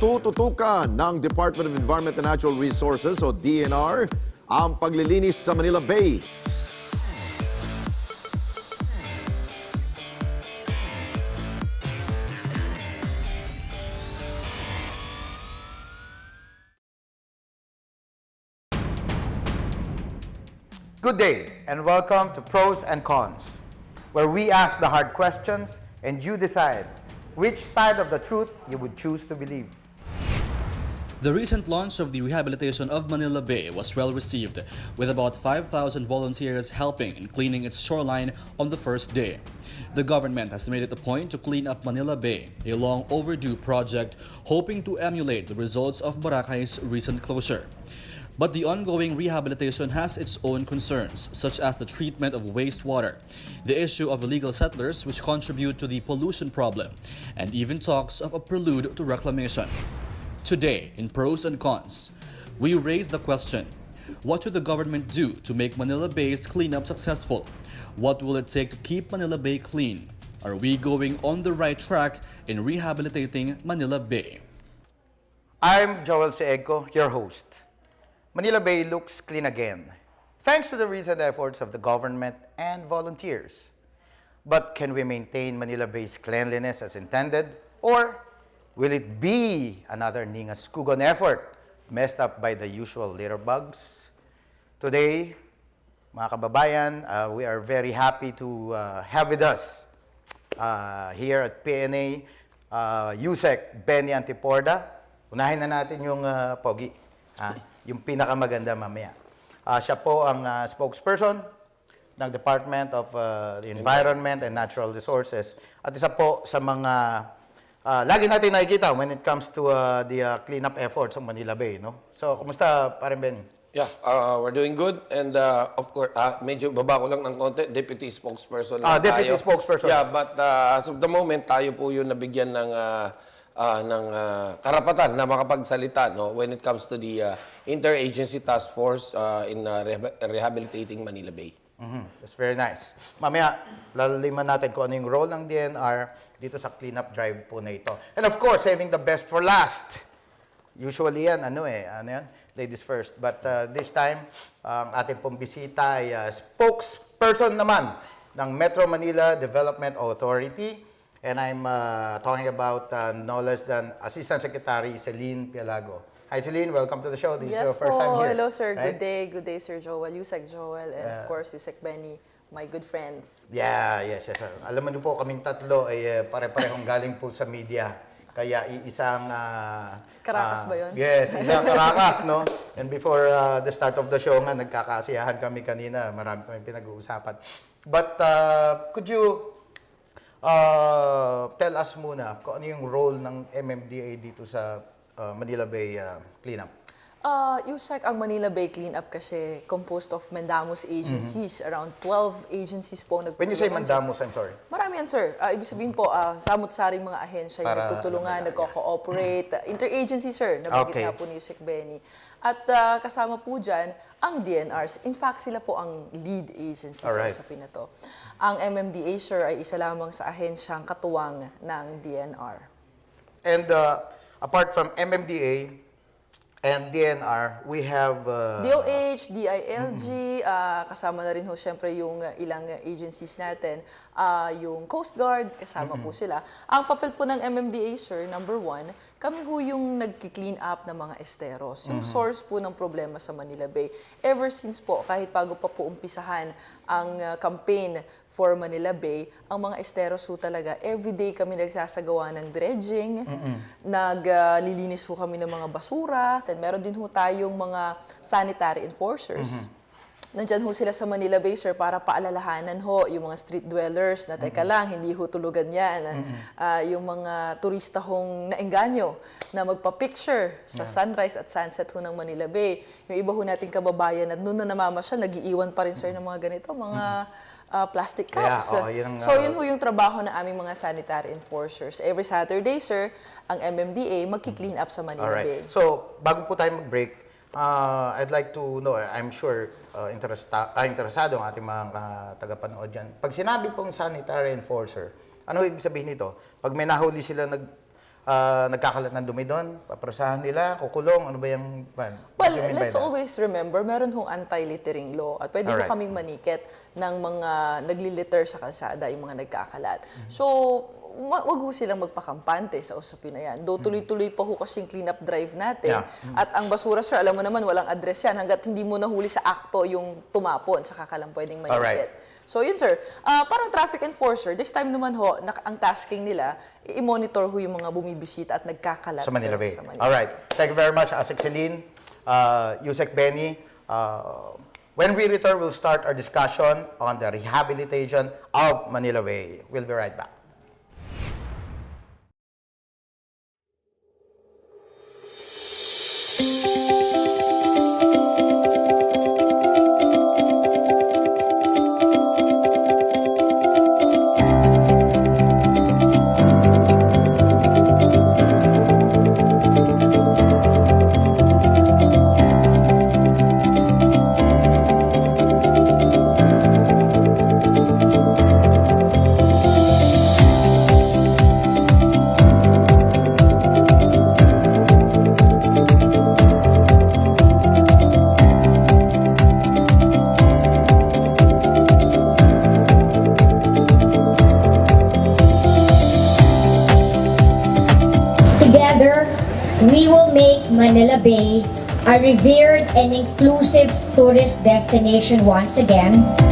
Tututukan ng Department of Environment and Natural Resources o DNR ang paglilinis sa Manila Bay. Good day, and welcome to Pros and Cons, where we ask the hard questions and you decide which side of the truth you would choose to believe. The recent launch of the rehabilitation of Manila Bay was well received, with about 5,000 volunteers helping in cleaning its shoreline on the first day. The government has made it a point to clean up Manila Bay, a long overdue project hoping to emulate the results of Boracay's recent closure. But the ongoing rehabilitation has its own concerns, such as the treatment of wastewater, the issue of illegal settlers which contribute to the pollution problem, and even talks of a prelude to reclamation. Today, in Pros and Cons, we raise the question What will the government do to make Manila Bay's cleanup successful? What will it take to keep Manila Bay clean? Are we going on the right track in rehabilitating Manila Bay? I'm Joel Seego, your host. Manila Bay looks clean again, thanks to the recent efforts of the government and volunteers. But can we maintain Manila Bay's cleanliness as intended? Or will it be another Ningas Kugon effort messed up by the usual litter bugs? Today, mga kababayan, uh, we are very happy to uh, have with us uh, here at PNA, uh, Yusek Benny Antiporda. Unahin na natin yung uh, pogi, ah, yung pinakamaganda mamaya. Ah, siya po ang uh, spokesperson ng Department of uh, Environment and Natural Resources at isa po sa mga ah, lagi natin nakikita when it comes to uh, the uh, cleanup efforts sa Manila Bay. No? So, kumusta, Paren Benny? Yeah, uh, we're doing good. And uh, of course, uh, medyo baba ko lang ng konti, deputy spokesperson lang deputy tayo. spokesperson. Yeah, but uh, as of the moment, tayo po yung nabigyan ng, uh, uh, ng uh, karapatan na makapagsalita no, when it comes to the uh, Interagency Task Force uh, in uh, rehab- Rehabilitating Manila Bay. Mhm, That's very nice. Mamaya, lalaliman natin kung ano yung role ng DNR dito sa cleanup drive po na ito. And of course, saving the best for last. Usually yan, ano eh, ano yan? Ladies first. But uh, this time, ang ating pong bisita ay uh, spokesperson naman ng Metro Manila Development Authority. And I'm uh, talking about uh, no less than Assistant Secretary Celine Pialago. Hi Celine, welcome to the show. This is Yes your first po. time here. Hello, sir. right? Good day. Good day, Sir Joel. Yusek Joel. And of course, Yusek Benny, my good friends. Yeah, yes, yes, sir. Alam mo niyo po, kaming tatlo ay eh, pare-parehong galing po sa media. Kaya iisang... ah, Caracas ah, ba yun? Yes, isang Caracas, no? And before ah, the start of the show nga, nagkakasiyahan kami kanina. Marami kami pinag-uusapan. But uh, could you uh, tell us muna kung ano yung role ng MMDA dito sa ah, Manila Bay ah, cleanup? Uh, Yusek, ang Manila Bay Cleanup kasi composed of mandamus agencies. Around 12 agencies po. Mm-hmm. When you say sa- mandamus, I'm sorry. Marami yan, sir. Ah, ibig sabihin po, ah, samot-saring mga ahensya yung Para- nagtutulungan, nagko-cooperate. Ah, interagency, sir. Nabanggit Okay. nga po ni Yusek Benny. At ah, kasama po dyan, ang DNRs. In fact, sila po ang lead agency sa Alright. usapin na to. Ang MMDA, sir, ay isa lamang sa ahensyang katuwang ng DNR. And uh, apart from MMDA and DNR, we have... Uh, DOH, DILG, ah, kasama na rin ho siyempre yung ah, ilang ah, agencies natin. Ah, yung Coast Guard, kasama po sila. Ang papel po ng MMDA, sir, number one, kami ho yung nagki-clean up ng mga esteros. Yung source po ng problema sa Manila Bay. Ever since po, kahit bago pa po umpisahan ang ah, campaign for Manila Bay, ang mga esteros ho talaga, everyday kami nagsasagawa ng dredging, naglilinis ho kami ng mga basura, then meron din ho tayong mga sanitary enforcers. Nandyan ho sila sa Manila Bay, sir, para paalalahanan ho yung mga street dwellers na teka lang, hindi ho tulugan yan. Ah, yung mga turista hong naengganyo na magpa-picture sa sunrise at sunset ho ng Manila Bay. Yung iba ho nating kababayan at noon na namamasyal, nag-iiwan pa rin, sir, ng mga ganito, mga ah, plastic Yeah, cups. oo, yun ang, so, ah, yun ho yung trabaho ng aming mga sanitary enforcers. Every Saturday, sir, ang MMDA magki-clean up sa Manila Bay. Alright. So, bago po tayo mag-break, uh, I'd like to know, I'm sure uh, interesta- ah, interesado ang ating mga uh, tagapanood dyan. Pag sinabi pong sanitary enforcer, ano ibig sabihin nito? Pag may nahuli sila nag ah, nagkakalat ng dumi doon? Paprasahan nila? Kukulong? Ano ba yung... Well, Well, let's always remember, meron hong anti-littering law at pwede Alright. mo kaming maniket ng mga naglilitter sa kalsada, yung mga nagkakalat. Mm-hmm. So, wa- wag ho silang magpakampante sa usapin na yan. Though tuloy-tuloy pa ho kasi yung cleanup drive natin. Mm-hmm. Yeah. At ang basura, sir, alam mo naman, walang address yan. Hanggat hindi mo nahuli sa akto yung tumapon, saka ka lang pwedeng maniket. Alright. So yun sir, Ah, parang traffic enforcer, this time naman ho, nak- ang tasking nila, i-monitor ho yung mga bumibisita at nagkakalat sa Manila Bay. sa Manila All right. Thank you very much, Asik Celine, uh, Yusek Benny. Uh, when we return, we'll start our discussion on the rehabilitation of Manila Bay. We'll be right back. Bay a revered and inclusive tourist destination once again.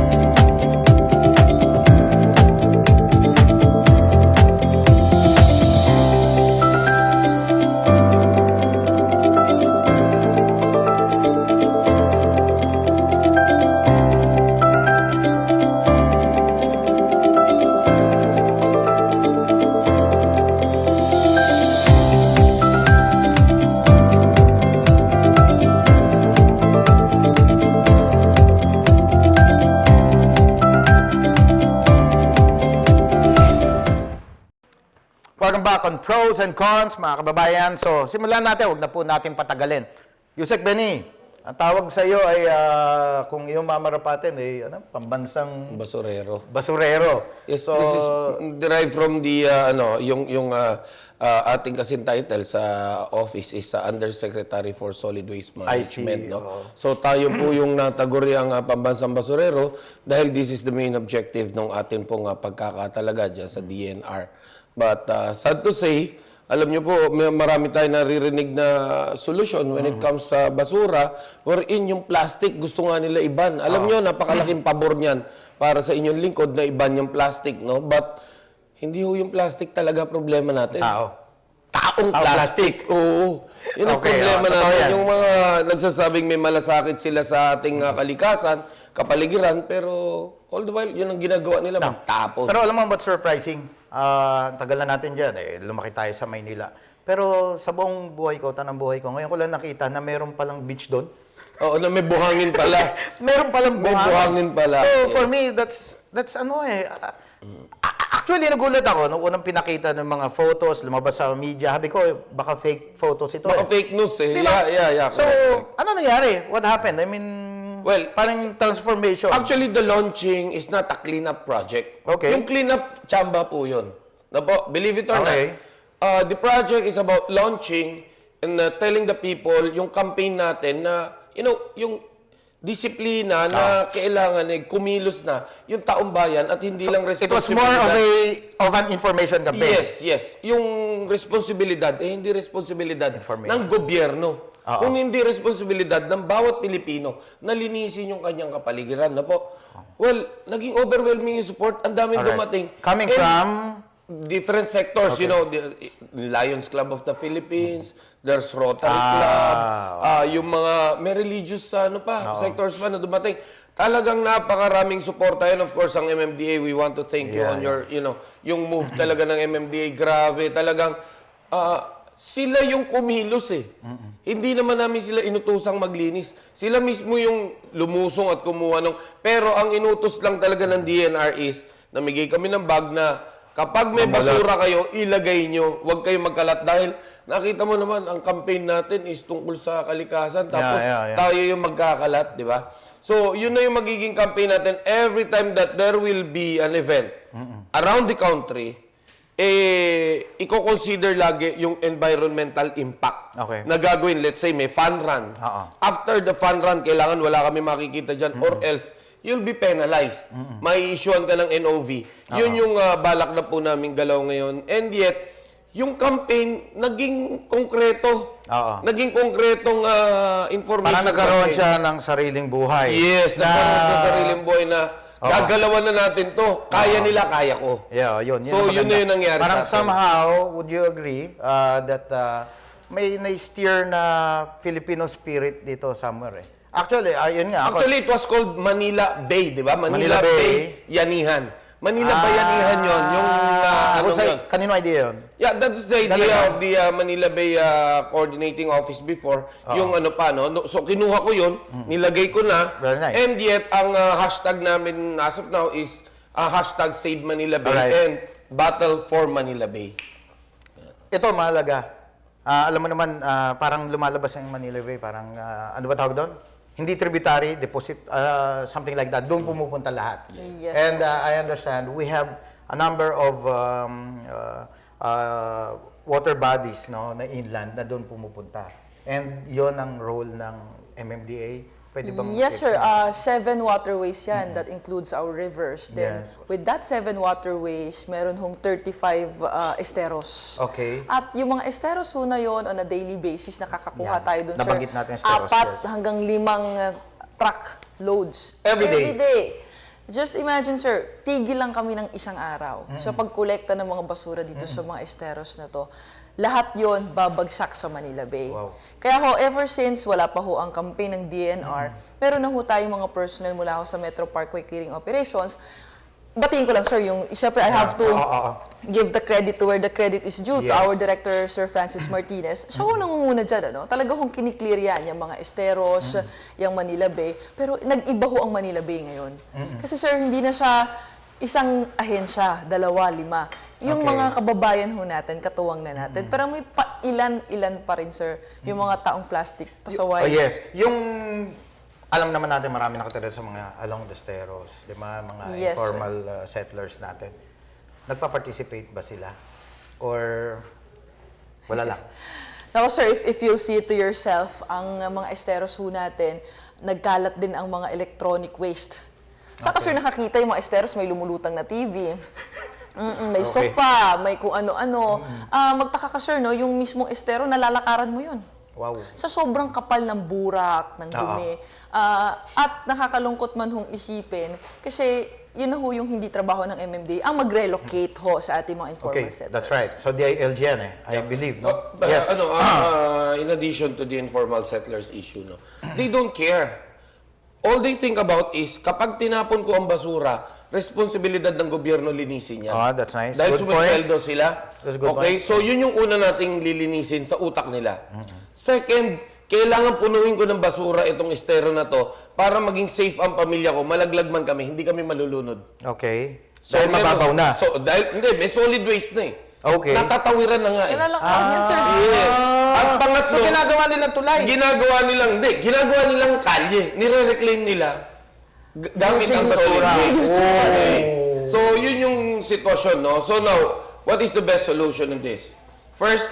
On pros and cons, mga kababayan. So, simulan natin. Huwag na po natin patagalin. Yusek Benny, ang tawag sa iyo ay ah, kung iyong mamarapatin ay ano, pambansang Basurero. basurero. Yes, so, this is derived from the uh, ano, yung yung uh, uh, ating kasing title sa office is uh, Undersecretary for Solid Waste Management, no. oo. So tayo po yung nataguri ang uh, pambansang basurero dahil this is the main objective ng atin pong uh, pagkakatalaga diyan sa DNR. But uh, sad to say, alam niyo po, may marami tayong naririnig na solusyon when it comes sa basura wherein yung plastic gusto nga nila iban. Alam niyo, napakalaking pabor niyan para sa inyong lingkod na iban yung plastic, no? But hindi ho yung plastic talaga problema natin. tao. Taong Tao plastic. Oo. Yun ang Okay, problema oh, totoo natin. yan. Yung mga nagsasabing may malasakit sila sa ating uh, kalikasan, kapaligiran, pero all the while, yun ang ginagawa nila, magtapon. Pero alam mo what's surprising? Ah, tagal na natin dyan. Eh, lumaki tayo sa Maynila. Pero sa buong buhay ko, tanang buhay ko, ngayon ko lang nakita na meron palang beach doon. Oo, na may buhangin pala. meron palang May buhangin pala, So, for yes. me, that's, that's ano eh. ah, actually, nagulat ako nung unang pinakita ng mga photos, lumabas sa media. Sabi ko, baka fake photos ito Baka eh. fake news eh. Di ba? Yeah, yeah, yeah. So, correct. ano nangyari? What happened? I mean, Well, parang transformation. Actually, the launching is not a cleanup project. Okay. Yung cleanup chamba po yun. Na po, believe it or Okay. not, uh, the project is about launching and uh, telling the people yung campaign natin na, you know, yung disiplina na Ah. kailangan eh, kumilos na yung taong bayan at hindi lang It was responsibilidad. more of a of an information campaign. Yes, yes. Yung responsibilidad, eh hindi responsibilidad ng gobyerno. Oo. Kung hindi responsibilidad ng bawat Pilipino na linisin yung kanyang kapaligiran na po. Well, naging overwhelming yung support. Ang daming Alright. dumating. Coming And from different sectors, you know, the Lions Club of the Philippines, there's Rotary Ah, Club, ah, yung mga may religious ano pa, sectors pa na dumating. Talagang napakaraming suporta and of course ang MMDA, we want to thank you Yeah, on your, you know, yung move talaga ng MMDA, grabe, talagang ah, sila yung kumilos eh. Hindi naman namin sila inutusang maglinis. Sila mismo yung lumusong at kumuha ng... Pero ang inutos lang talaga ng DNR is, namigay kami ng bag na kapag may basura kayo, ilagay nyo. Huwag kayo magkalat dahil nakita mo naman, ang campaign natin is tungkol sa kalikasan. Tapos yeah, yeah. tayo yung magkakalat, di ba? So, yun na yung magiging campaign natin every time that there will be an event around the country eh, i-consider lagi yung environmental impact Okay. na gagawin. Let's say, may fun run. Oo. After the fun run, kailangan wala kami makikita dyan or else you'll be penalized. May issuean ka ng NOV. Yun yung ah, balak na po namin galaw ngayon. And yet, yung campaign, naging konkreto. Oo. Naging konkretong ah, information. Parang nagkaroon campaign. siya ng sariling buhay. Yes, na, nagkaroon sa sariling buhay na Oo. gagalawan na natin to. Kaya nila, kaya ko. Yeah, yun. So, ang yun maganda. na yung nangyari Parang sa atin. somehow, would you agree uh, that uh, may na-steer na Filipino spirit dito somewhere eh? Actually, ayun nga. ako- Actually, it was called Manila Bay, di ba? Manila, Manila Bay. Bay. Yanihan. Manila Bayanihan yon yung uh, ano yun. Kanino idea yun? Yeah, that's the idea Talaga? of the uh, Manila Bay uh, coordinating office before. Yung ano pa, no? So, kinuha ko yun, nilagay ko na. Mm. Very nice. And yet, ang uh, hashtag namin as of now is uh, hashtag Save Manila Bay Alright. and Battle for Manila Bay. Ito, mahalaga. Ah, alam mo naman, ah, parang lumalabas ang Manila Bay, parang, ah, ano ba tawag doon? Hindi tributary, deposit, ah, something like that. Doon pumupunta lahat. Yes. And ah, I understand, we have a number of um, ah, ah, water bodies no, na inland na doon pumupunta. And yon ang role ng MMDA. Pwede bang Yes, sir. Uh, seven waterways yan. That includes our rivers. Then, Yes. with that seven waterways, meron hong 35 uh, esteros. Okay. At yung mga esteros ho na yon on a daily basis, nakakakuha Yan. tayo dun, sir. Nabanggit natin esteros, Apat yes. hanggang limang uh, truck loads. Every day. Every day. Just imagine, sir, tigil lang kami ng isang araw sa pagkolekta ng mga basura dito sa mga esteros na to. Lahat yon babagsak sa Manila Bay. Wow. Kaya ho, ever since wala pa ho ang campaign ng DNR, meron na ho tayong mga personnel mula ho sa Metro Parkway Clearing Operations. Batiin ko lang, sir, yung, siyempre, I have to Oo, oo. give the credit to where the credit is due to Yes. our director, Sir Francis Martinez. Siya ho nangunguna dyan, ano? Talaga hong kiniklear yan, yung mga esteros, yung Manila Bay. Pero nag-iba ho ang Manila Bay ngayon. Kasi sir, hindi na siya isang ahensya, dalawa, lima. Yung Okay. mga kababayan ho natin, katuwang na natin. Pero may pa, ilan-ilan pa rin, sir, yung mga taong plastic, pasaway. Oh, yes. Yung, alam naman natin marami nakatira sa mga along the steros, di ba? Mga Yes, sir. informal uh, settlers natin. Nagpa-participate ba sila? Or wala lang? Ako sir, if, if you'll see it to yourself, ang mga esteros ho natin, nagkalat din ang mga electronic waste. Saka sir, nakakita yung mga esteros, may lumulutang na TV. Mm-mm, may Okay. sofa, may kung ano-ano. Ah, magtaka ka sir, no? yung mismong estero, nalalakaran mo yun. Wow. Sa sobrang kapal ng burak, ng dumi. Ah, at nakakalungkot man hong isipin, kasi yun na ho yung hindi trabaho ng MMDA, ang mag-relocate ho sa ating mga informal Okay, settlers. that's right. So DILG yan eh, I believe, no? Uh, but, yes. Ano, uh, uh, in addition to the informal settlers issue, no, they don't care. All they think about is, kapag tinapon ko ang basura, responsibilidad ng gobyerno linisin yan. Ah, that's nice. Dahil Good sumasweldo sila. That's a good Okay, so yun yung una nating lilinisin sa utak nila. Second, kailangan punuin ko ng basura itong estero na to para maging safe ang pamilya ko. Malaglag man kami, hindi kami malulunod. Okay. So, Dahil mababaw na. So, dahil, hindi, may solid waste na eh. Okay. Natatawiran na nga eh. Nalalakaran yan, sir. Yes. At pangatlo, So ginagawa nilang tulay. ginagawa nilang, hindi, ginagawa nilang kalye. Nire-reclaim nila g- gamit ang solid basura. waste. Oh. So, yun yung sitwasyon, no? So now, what is the best solution in this? First,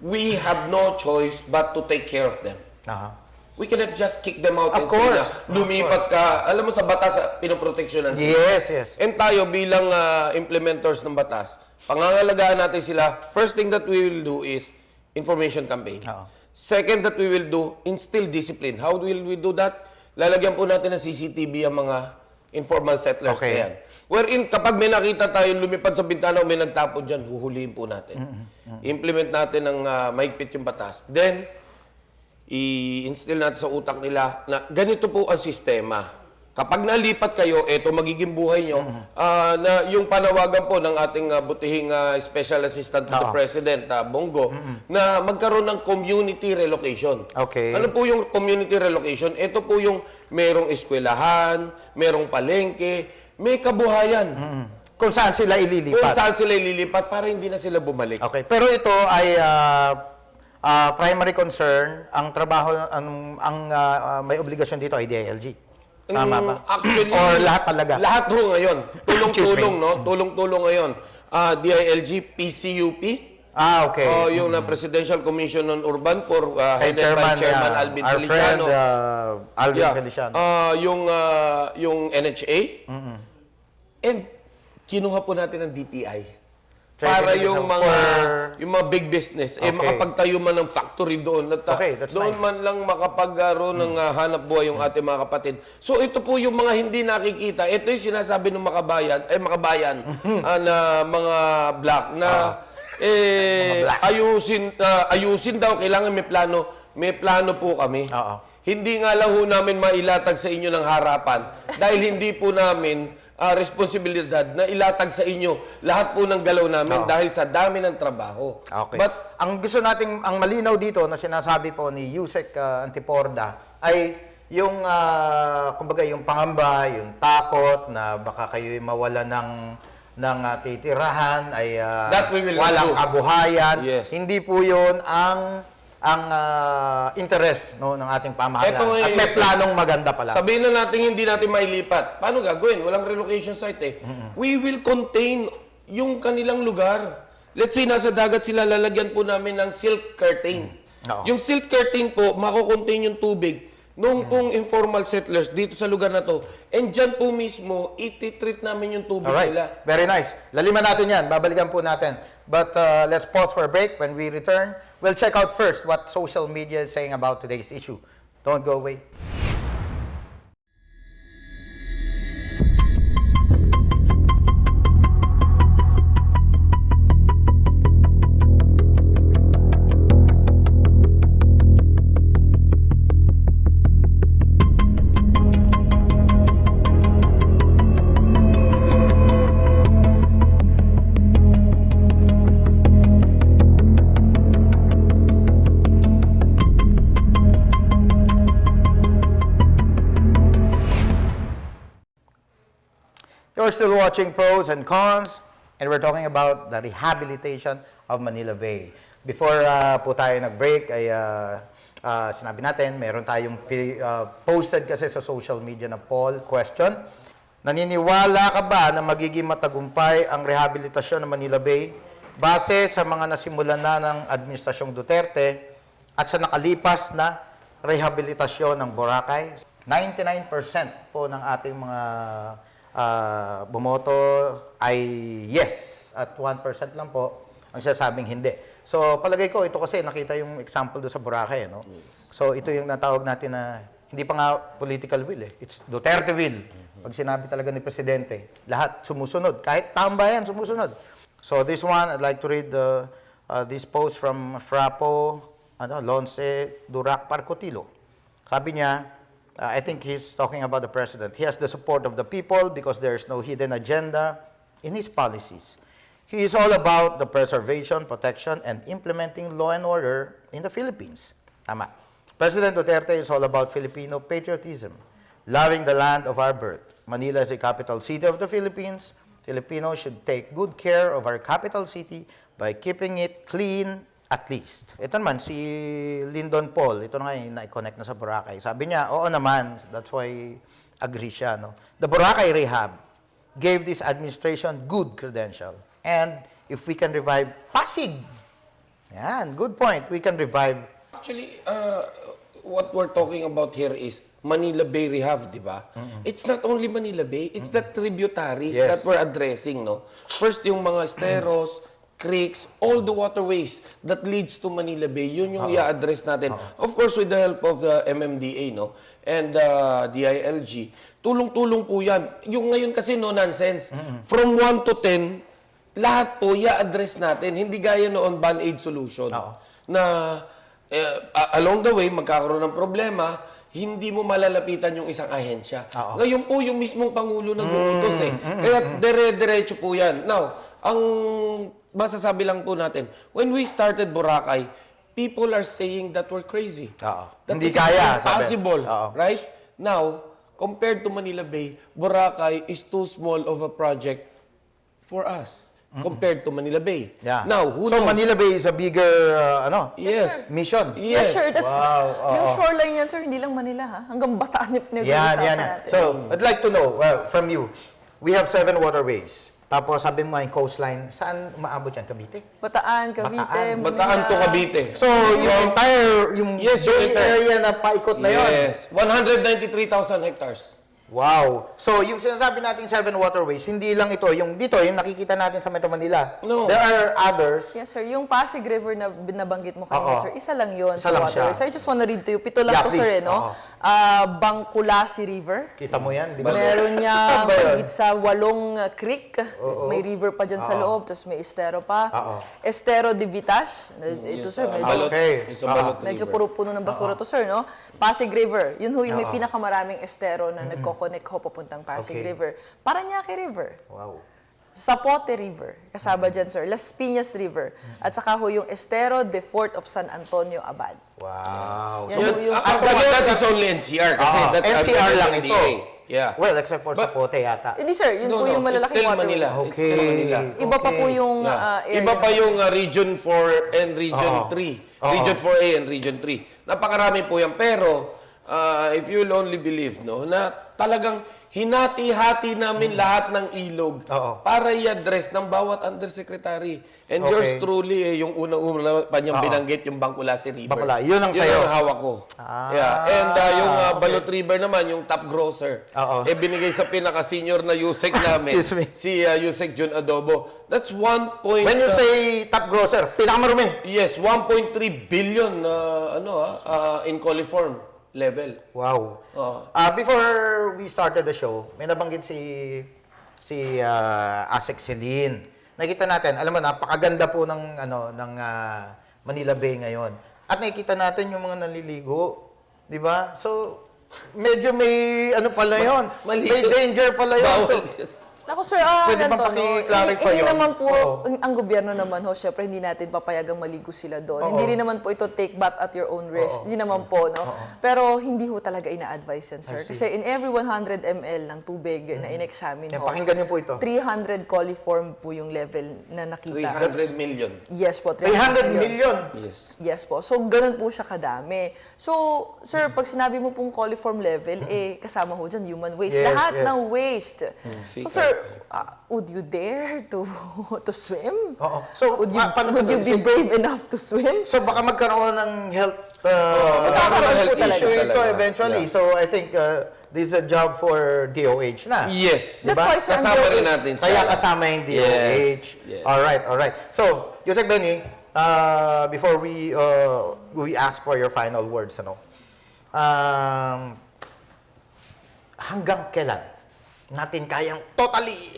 we have no choice but to take care of them. Aha. We cannot just kick them out and Of say course. na lumipat ka. Alam mo, sa batas, pinoproteksyonan sila. Yes, yes. And tayo bilang ah, implementers ng batas, pangangalagaan natin sila. First thing that we will do is information campaign. Oo. Second that we will do, instill discipline. How will we do that? Lalagyan po natin ng CCTV ang mga informal settlers Okay. na yan. Wherein, kapag may nakita tayo lumipad sa bintana o may nagtapon dyan, huhulihin po natin. Implement natin ng ah, mahigpit yung batas. Then, i-instill natin sa utak nila na ganito po ang sistema. Kapag nalipat kayo, eto magiging buhay nyo. Ah, na yung panawagan po ng ating ah, butihing ah, Special Assistant to the Oo. President, ah, Bongo, na magkaroon ng community relocation. Okay. Ano po yung community relocation? Ito po yung merong eskwelahan, merong palengke, may kabuhayan. Kung saan sila Kung ililipat. saan sila ililipat para hindi na sila bumalik. Okay. Pero ito ay ah, ah, primary concern. Ang trabaho, ang, ang ah, ah, may obligasyon dito ay DILG. Tama ba? Mm, Actually, Or lahat talaga? Lahat ho ngayon. Tulong-tulong, no? Tulong-tulong ngayon. ah, DILG, PCUP. Ah, okay. O yung na Presidential Commission on Urban for uh, Kay headed by Chairman yeah, Alvin our friend, Feliciano. uh, Alvin Yeah. Feliciano. Ah, yung ah, yung NHA. And kinuha po natin ng DTI. Para yung mga for- yung mga big business eh Okay. makapagtayo man ng factory doon at ah, Okay, doon nice. man lang makapagkaroon ng ah, hanap buhay yung ating mga kapatid. So ito po yung mga hindi nakikita. Ito yung sinasabi ng makabayan, eh makabayan ah, na mga black na eh black. ayusin ah, ayusin daw kailangan may plano. May plano po kami. Oo. Hindi nga lang ho namin mailatag sa inyo ng harapan dahil hindi po namin ah, responsibilidad na ilatag sa inyo lahat po ng galaw namin Oo. dahil sa dami ng trabaho. Okay. But ang gusto nating ang malinaw dito na sinasabi po ni Yusek uh, Antiporda ay yung ah, kumbaga yung pangamba, yung takot na baka kayo mawala ng ng ah, titirahan ay ah, That we will not walang do. kabuhayan. Yes. Hindi po 'yon ang ang ah, interest no ng ating pamahalaan. Ito nga At yung may isa- planong maganda pala. sabihin na natin hindi natin mailipat. Paano gagawin? Walang relocation site eh. We will contain yung kanilang lugar. Let's say nasa dagat sila, lalagyan po namin ng silk curtain. Oo. Yung silk curtain po, makukontain yung tubig nung pong informal settlers dito sa lugar na to. And dyan po mismo, ititreat namin yung tubig Alright, nila. very nice. Laliman natin yan, babalikan po natin. But uh, let's pause for a break. When we return, we'll check out first what social media is saying about today's issue. Don't go away. Watching Pros and Cons, and we're talking about the rehabilitation of Manila Bay. Before uh, po tayo nag-break, ay uh, uh, sinabi natin, meron tayong uh, posted kasi sa social media na poll question. Naniniwala ka ba na magiging matagumpay ang rehabilitasyon ng Manila Bay base sa mga nasimulan na ng Administrasyong Duterte at sa nakalipas na rehabilitasyon ng Boracay? 99% po ng ating mga ah, bumoto ay yes at 1% lang po ang sasabing hindi. So palagay ko ito kasi nakita yung example do sa Boracay, no? So ito yung natawag natin na hindi pa nga political will eh. It's Duterte will. Pag sinabi talaga ni presidente, lahat sumusunod. Kahit tambayan, sumusunod. So this one, I'd like to read the, uh, this post from Frapo, ano, Lonce Durac Parcotilo. Sabi niya, uh, I think he's talking about the president. He has the support of the people because there's no hidden agenda in his policies. He is all about the preservation, protection, and implementing law and order in the Philippines. Tama. President Duterte is all about Filipino patriotism, loving the land of our birth. Manila is the capital city of the Philippines. Filipinos should take good care of our capital city by keeping it clean at least. Ito naman, si Lyndon Paul, ito na nga yung na-connect na sa Boracay. Sabi niya, oo naman, that's why agree siya. No? The Boracay Rehab gave this administration good credential. And if we can revive Pasig, yan, good point. We can revive Actually, uh, what we're talking about here is Manila Bay Rehab, di ba? It's not only Manila Bay, it's the tributaries Yes. that we're addressing, no? First, yung mga steros, creeks, all the waterways that leads to Manila Bay, yun yung i-address natin. Of course, with the help of the MMDA, no? And uh, DILG. Tulong-tulong po yan. Yung ngayon kasi no nonsense. From 1 to 10, lahat po i-address natin. Hindi gaya noon band-aid solution. Oo. Na eh, a- along the way, magkakaroon ng problema, hindi mo malalapitan yung isang ahensya. Oo. Ngayon po, yung mismong Pangulo ng uutos eh. Kaya dire-diretso po yan. Now, ang masasabi lang po natin, when we started Boracay, people are saying that we're crazy. Oo. That Hindi kaya. Impossible. Oo. Right? Now, compared to Manila Bay, Boracay is too small of a project for us compared to Manila Bay. Yeah. Now, who so knows? Manila Bay is a bigger uh, ano? Yes. Mission. Yes, Yes. sir. That's, Wow, oo. Yung shoreline yan, sir, hindi lang Manila, ha? Hanggang Bataan yung Yan, pinag-uusapan yan, yan. natin. So, I'd like to know well, from you. We have seven waterways. Tapos sabi mo yung coastline, saan umaabot yan? Cavite? Bataan, Cavite, Bataan. Manila. Bataan to Cavite. So, yung entire, yung Yes, yung Bay entire- area na paikot na yun. Yes. 193,000 hectares. Wow. So, yung sinasabi nating seven waterways, hindi lang ito, yung dito, yung nakikita natin sa Metro Manila. No. There are others. Yes, sir. Yung Pasig River na binabanggit mo kanina, Oo. sir, isa lang yon Isa sa lang waterway. siya. So I just wanna read to you. Pito lang Yeah, to, sir, please. eh, no? Oo. Ah, Bangkulasi River. Kita mo yan, di ba? Meron niya Ba yun? sa walong uh, creek. May river pa dyan sa loob, tapos may estero pa. Oo. Estero de Vitas. Ito, sir, ah, medyo, Balot. Okay. Yung sa Ah. Balot medyo River. puro puno ng basura to, sir, no? Pasig River. Yun ho yung may pinakamaraming estero na nagkoconnect ho papuntang Pasig Okay. River. Paranaque River. Wow. Sapote River, kasama dyan, sir. Las Piñas River. At saka ho yung Estero de Fort of San Antonio Abad. Wow. Yan So, ho yung... Ah, that, that is only NCR kasi ah, that's NCR lang ito. Yeah. Well, except for But- Sapote yata. Hindi, sir. Yun No, po no, yung it's malalaking still waterways. Manila. It's Okay. still Manila. Iba pa po Okay. yung Yeah. uh, area. Iba pa yung uh, Region 4 and Region Oo. 3. Oo. Region 4A and Region 3. Napakarami po yan. Pero, uh, if you'll only believe, no, na talagang hinati-hati namin lahat ng ilog Oo. para i-address ng bawat undersecretary. And Okay. yours truly, eh, yung unang-una pa niyang binanggit, yung Bangkulasi River. Bangkula. Yun ang sa'yo. ang hawak ko. Ah, yeah. And uh, yung uh, okay. Balot River naman, yung top grosser. Oo. Eh, binigay sa pinaka-senior na Yusek namin. Excuse me. Si uh, Yusek Jun Adobo. That's 1 point... When you uh, say top grosser, pinakamarumi. Yes, 1.3 billion uh, ano ah, uh, in coliform level. Wow. Oo. Ah, before we started the show, may nabanggit si si uh, Asek Celine. Nakita natin, alam mo napakaganda po ng ano ng ah, Manila Bay ngayon. At nakikita natin yung mga naliligo, 'di ba? So medyo may ano pala 'yon. May danger pala 'yon. So, yun. Ako, sir, ah, Pwede bang ganito, no? paki-clarify Hindi, hindi yun? naman po, Oo. ang, ang gobyerno naman ho, syempre, hindi natin papayagang maligo sila doon. Oo. Hindi rin naman po ito take bath at your own risk. Hindi naman po, no? Pero hindi ho talaga ina-advise yan, sir. I see. Kasi in every 100 ml ng tubig na in-examine Yan, ho, pakinggan niyo po ito. 300 coliform po yung level na nakita. 300 million. Yes po, 300 million. Yes. Yes po. So, ganun po siya kadami. So, sir, pag sinabi mo pong coliform level, eh, kasama ho dyan human waste. Yes, Lahat yes. ng waste. fecal. so, sir, uh, would you dare to to swim? Oo. So, would you, pa- paano would you be brave enough to swim? So baka magkaroon ng health uh, magkakaroon health po talaga. issue ito talaga. eventually. Yeah. So I think uh, this is a job for DOH na. Yes. That's Diba? why, sir, ang Kasama rin natin siya. Kaya kasama yung DOH. Yes, yes. All right, all right. So, Yusek Benny, uh, before we uh, we ask for your final words, ano? Um, hanggang kailan natin kayang totally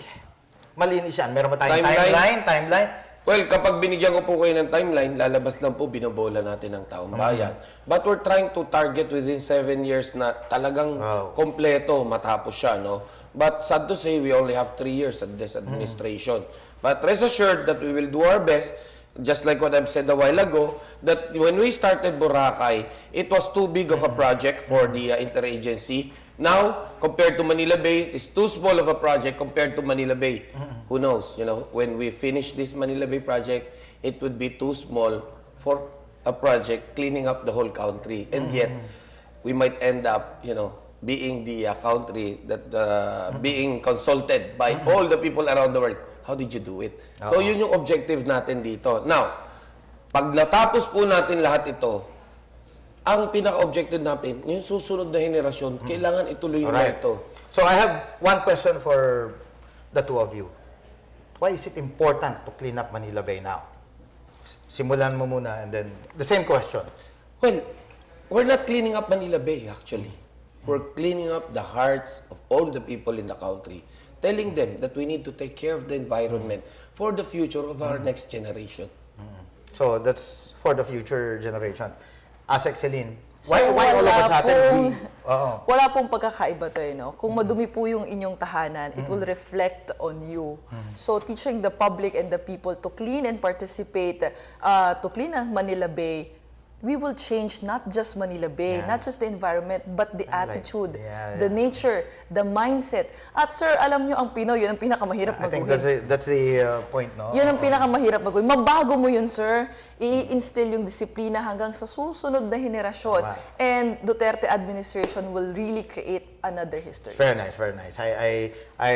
malinis yan? Meron ba tayong Timeline? timeline? Timeline? Well, kapag binigyan ko po kayo ng timeline, lalabas lang po binobola natin ng taong bayan. But we're trying to target within seven years na talagang Wow. kompleto matapos siya, no? But sad to say, we only have three years at this administration. But rest assured that we will do our best, just like what I've said a while ago, that when we started Boracay, it was too big of a project for the uh, interagency. Now, compared to Manila Bay, it's too small of a project compared to Manila Bay. Who knows? You know, when we finish this Manila Bay project, it would be too small for a project cleaning up the whole country. And yet, we might end up, you know, being the uh, country that uh, being consulted by all the people around the world. How did you do it? So, yun yung objective natin dito. Now, pag natapos po natin lahat ito, ang pinaka-objective natin, yung susunod na henerasyon, kailangan ituloy na Alright. ito. So I have one question for the two of you. Why is it important to clean up Manila Bay now? Simulan mo muna and then the same question. Well, we're not cleaning up Manila Bay, actually. We're cleaning up the hearts of all the people in the country, telling them that we need to take care of the environment for the future of our next generation. So that's for the future generation. Asek Celine, So, why, why all of a sudden pong-. Oo. Wala pong pagkakaiba to, eh, no? Kung madumi po yung inyong tahanan, it will reflect on you. So, teaching the public and the people to clean and participate, uh, to clean ang Manila Bay, we will change not just Manila Bay, Yeah. not just the environment, but the Like, attitude, yeah, the yeah. nature, the mindset. At sir, alam nyo, ang Pinoy, yun ang pinakamahirap I think that's the, that's the uh, point, no? Yun ang pinakamahirap baguhin. Mabago mo yun, sir. I-instill yung disiplina hanggang sa susunod na henerasyon. Tama. And Duterte administration will really create another history. Very nice, very nice. I, I, I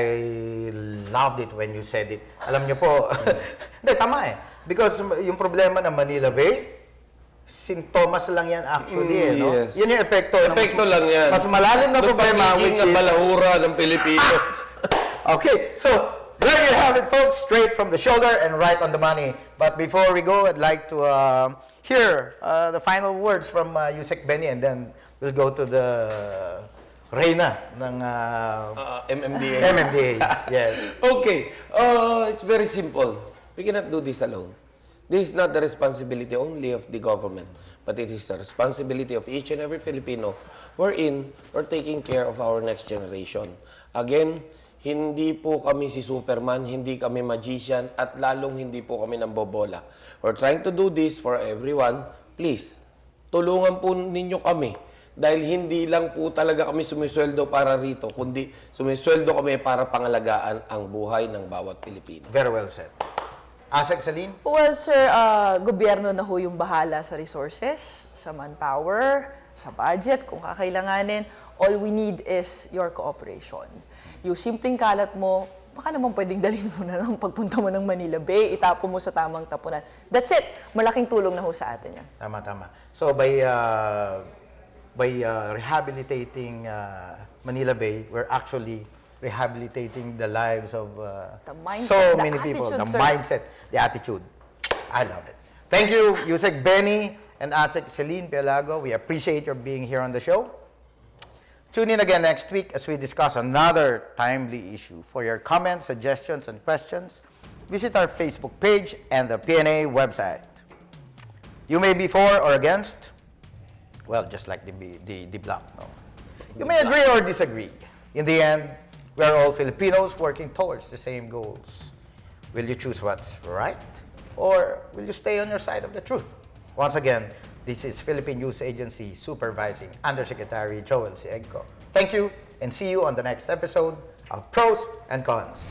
loved it when you said it. Alam niyo po, hindi, tama eh. Because yung problema ng Manila Bay, sintomas lang yan actually eh, no? yes. Yun yung epekto. ng Epekto mas, lang yan. Mas malalim na problema, pagiging which is, balahura ng Pilipino. Okay, so there you have it, folks. Straight from the shoulder and right on the money. But before we go, I'd like to uh, hear uh, the final words from uh, Yusek Benny and then we'll go to the Reyna ng uh, Uh, MMDA. MMDA. yes. Okay, uh, it's very simple. We cannot do this alone. This is not the responsibility only of the government, but it is the responsibility of each and every Filipino wherein we're taking care of our next generation. Again, hindi po kami si Superman, hindi kami magician, at lalong hindi po kami ng bobola. We're trying to do this for everyone. Please, tulungan po ninyo kami. Dahil hindi lang po talaga kami sumisweldo para rito, kundi sumisweldo kami para pangalagaan ang buhay ng bawat Pilipino. Very well said. Asek Salim? Well, sir, ah, gobyerno na ho yung bahala sa resources, sa manpower, sa budget, kung kakailanganin. All we need is your cooperation. Yung simpleng kalat mo, baka naman pwedeng dalhin mo na lang pagpunta mo ng Manila Bay, itapo mo sa tamang tapunan. That's it. Malaking tulong na ho sa atin yan. Tama, tama. So by uh, by uh, rehabilitating uh, Manila Bay, we're actually rehabilitating the lives of uh, The mindset, so the many people. attitude, The sir. mindset, the attitude. I love it. Thank you, Yusek Benny and Asek Celine Pialago. We appreciate your being here on the show. Tune in again next week as we discuss another timely issue. For your comments, suggestions, and questions, visit our Facebook page and the PNA website. You may be for or against, well, just like the, the, the block, no? You may agree or disagree. In the end, we are all Filipinos working towards the same goals. Will you choose what's right? Or will you stay on your side of the truth? Once again, this is Philippine News Agency Supervising Undersecretary Joel Siegco. Thank you and see you on the next episode of Pros and Cons.